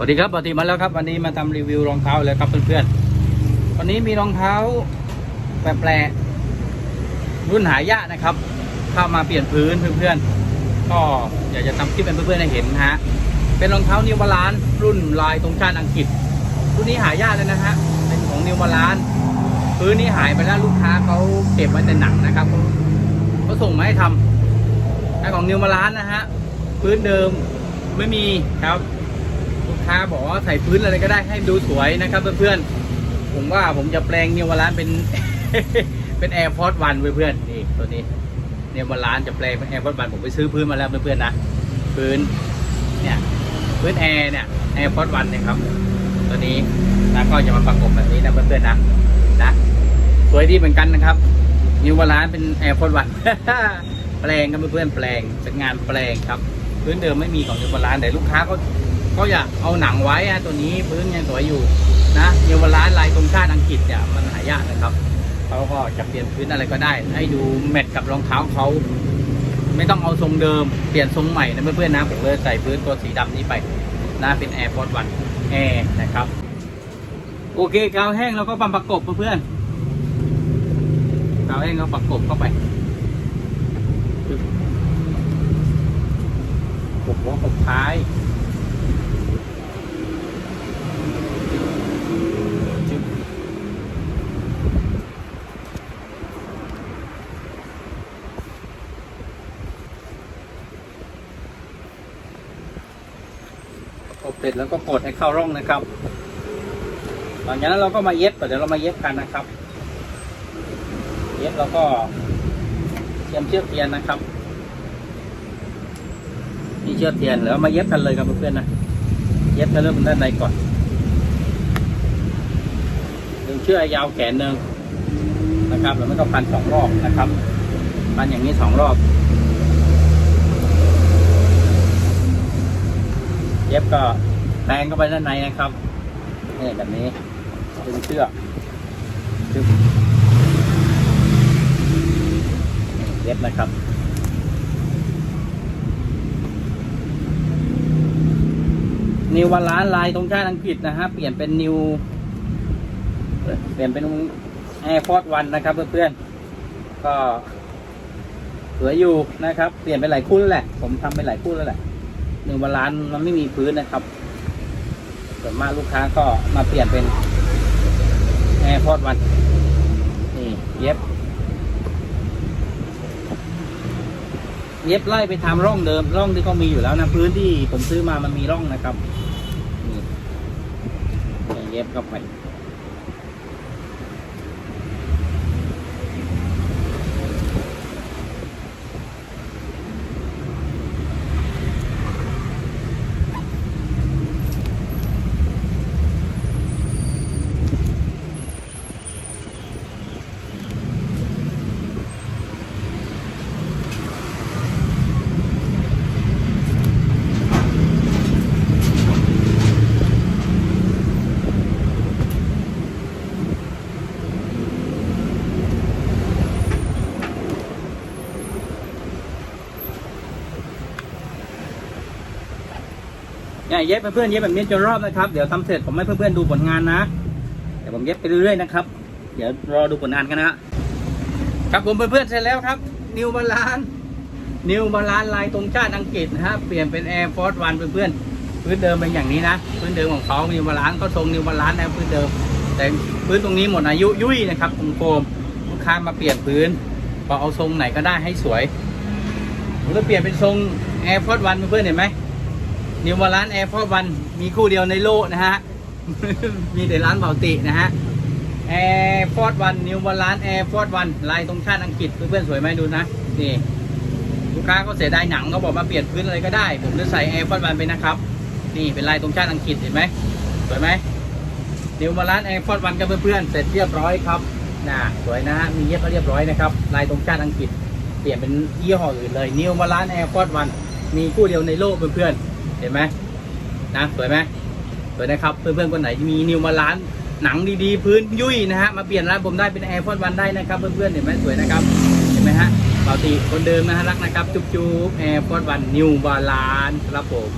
สวัสดีครับปกติมาแล้วครับ วันนี้มาทำรีวิวรองเท้าเลยครับเพื่อนๆวันนี้มีรองเท้าแปลกๆรุ่นหายากนะครับ เข้ามาเปลี่ยนพื้นเพื่อนๆก็อยากจะทำคลิปเป็นเพื่อนๆให้เห็นนะฮะเป็นรองเท้านิวบาลานรุ่นลายตรงชาติอังกฤษ รุ่นนี้หายากเลยนะฮะเป็นของนิวบาลานพื้นนี้หายไปแล้วลูกค้าเขาเก็บไว้แต่หนังนะครับเขาเขาส่งมาให้ทำแต่ของนิวบาลานนะฮะพื้นเดิมไม่มีครับ ค้าบอกว่าใส่พื้นอะไรก็ได้ให้ดูสวยนะครับเพื่อนๆ ผมว่าผมจะแปลงเนวบาลานเป็น เป็นแอร์พอร์ตวันเพื่อนๆนี่ตัวนี้เนวบาลานจะแปลงเป็นแอร์พอร์ตวันผมไปซื้อพื้นมาแล้วเพื่อนๆนะพื้นเนี่ยพื้นแอร์เนี่ยแอร์พอร์ตวันนี่ยครับตัวนี้นะก็จะมาประกบแบบนี้นะเพื่อนๆนะนะสวยดีเหมือนกันนะครับนิวบาลานเป็นแอร์พอร์ตวันแปลงครับเพื่อนๆแปลงเป็นงานแปลงครับ พื้นเดิมไม่มีของนิวบาลานแต่ลูกค้าก็ ก็อยากเอาหนังไว้อะตัวนี้พื้นยังสวยอยู่นะเยาวราชลายตรงชาติอังกฤษเนี่ยมันหายากนะครับเขาก็จะเปลี่ยนพื้นอะไรก็ได้ ให้ดูแมทกับรองเท้าเขาไม่ต้องเอาทรงเดิมเปลี่ยนทรงใหม่นะเพื่อนๆนะผมเลยใส่พื้นตัวสีดำนี้ไปนะเป็นแอร์พอร์ตวันแอร์นะครับ โอเคกาวแห้งเราก็ปั๊มประกบเพื่อนๆกาวแห้งเราประกบเข้าไปกบหัวกบท้าย เสร็จแล้วก็กดให้เข้าร่องนะครับ หลังจากนั้นเราก็มาเย็บเดี๋ยวเรามาเย็บกันนะครับ เย็บแล้วก็เตรียมเชือกเทียนนะครับนี่เชือกเทียนแล้วมาเย็บกันเลยครับเพื่อนๆนะ เย็บกันเริ่มด้านในก่อนดึงเชือกยาวแขนหนึ่งนะครับ แล้วมันก็พันสองรอบนะครับ พันอย่างนี้สองรอบ เย็บก็แทงเข้าไปด้านในนะครับนี่แบบนี้ดึงเชือกดึงเย็บนะครับนิวบาลานลายตรงชาติอังกฤษนะฮะเปลี่ยนเป็นนิวเปลี่ยนเป็นแอร์ฟอร์ดวันนะครับเพื่อนๆก็สวยอยู่นะครับ เปลี่ยนไปหลายคู่แล้วแหละ ผมทำไปหลายคู่แล้วแหละ นึ่งบาลานซ์มันไม่มีพื้นนะครับส่วนมากลูกค้าก็มาเปลี่ยนเป็นแอร์พอร์ตวันนี่เย็บ เย็บไล่ไปทำร่องเดิมร่องที่เขามีอยู่แล้วนะพื้นที่ผมซื้อมามันมีร่องนะครับนี่นี่เย็บเข้าไป เนี่ยเย็บเพื่อนๆเย็บแบบนี้จนรอบนะครับ เดี๋ยวทำเสร็จผมให้เพื่อนๆดูผลงานนะ เดี๋ยวผมเย็บไปเรื่อยๆนะครับ เดี๋ยวรอดูผลงานกันนะครับผมเพื่อนๆเสร็จแล้วครับ นิวบาลานนิวบาลานลายตรงชาติอังกฤษนะฮะเปลี่ยนเป็นแอร์ฟอร์ e วันเพื่อนๆพื้นเดิมเป็นอย่างนี้นะ พื้นเดิมของเขานิวบาลานก็ทรงนิวบาลานนะพื้นเดิม แต่พื้นตรงนี้หมดอายุยุ่ยนะครับตรงโฟมลูกค้ามาเปลี่ยนพื้นพอเอาทรงไหนก็ได้ให้สวยผมจะเปลี่ยนเป็นทรงแอร์ฟอร์ e วันเพื่อนๆเห็นไหม นิวบาลานแอร์พอร์วันมีคู่เดียวในโลกนะฮะ มีแต่ร้านเบาตินะฮะแอร์พอร์วันนิวบาลานแอร์พอร์วันลายตรงชาติอังกฤษเพื่อนๆสวยไหมดูนะนี่ลูกค้าก็เสียดายหนังเขาบอกมาเปลี่ยนพื้นอะไรก็ได้ ผมจะใส่แอร์พอร์วันไปนะครับ นี่เป็นลายตรงชาติอังกฤษเห็นไหมสวยไหมนิวบาลานแอร์พอร์วันกับเพื่อนๆเสร็จเรียบร้อยครับน่ะสวยนะฮะมีเย็บมาเรียบร้อยนะครับลายตรงชาติอังกฤษ เปลี่ยนเป็นยี่ห้ออื่นเลยนิวบาลานแอร์พอร์วันมีคู่เดียวในโลกเพื่อนๆ เห็นไหมนะสวยไหมสวยนะครับ เพื่อนๆคนไหนมีนิวมาร้านหนังดีๆ พื้นยุ่ยนะฮะมาเปลี่ยนร้านผมได้เป็นแอร์พอดวันได้นะครับเพื่อนๆเห็นไหมสวยนะครับเห็นไหมฮะเบาตีคนเดิมนะฮะรักนะครับ จุ๊บๆแอร์พอดวันนิวบาลานครับผม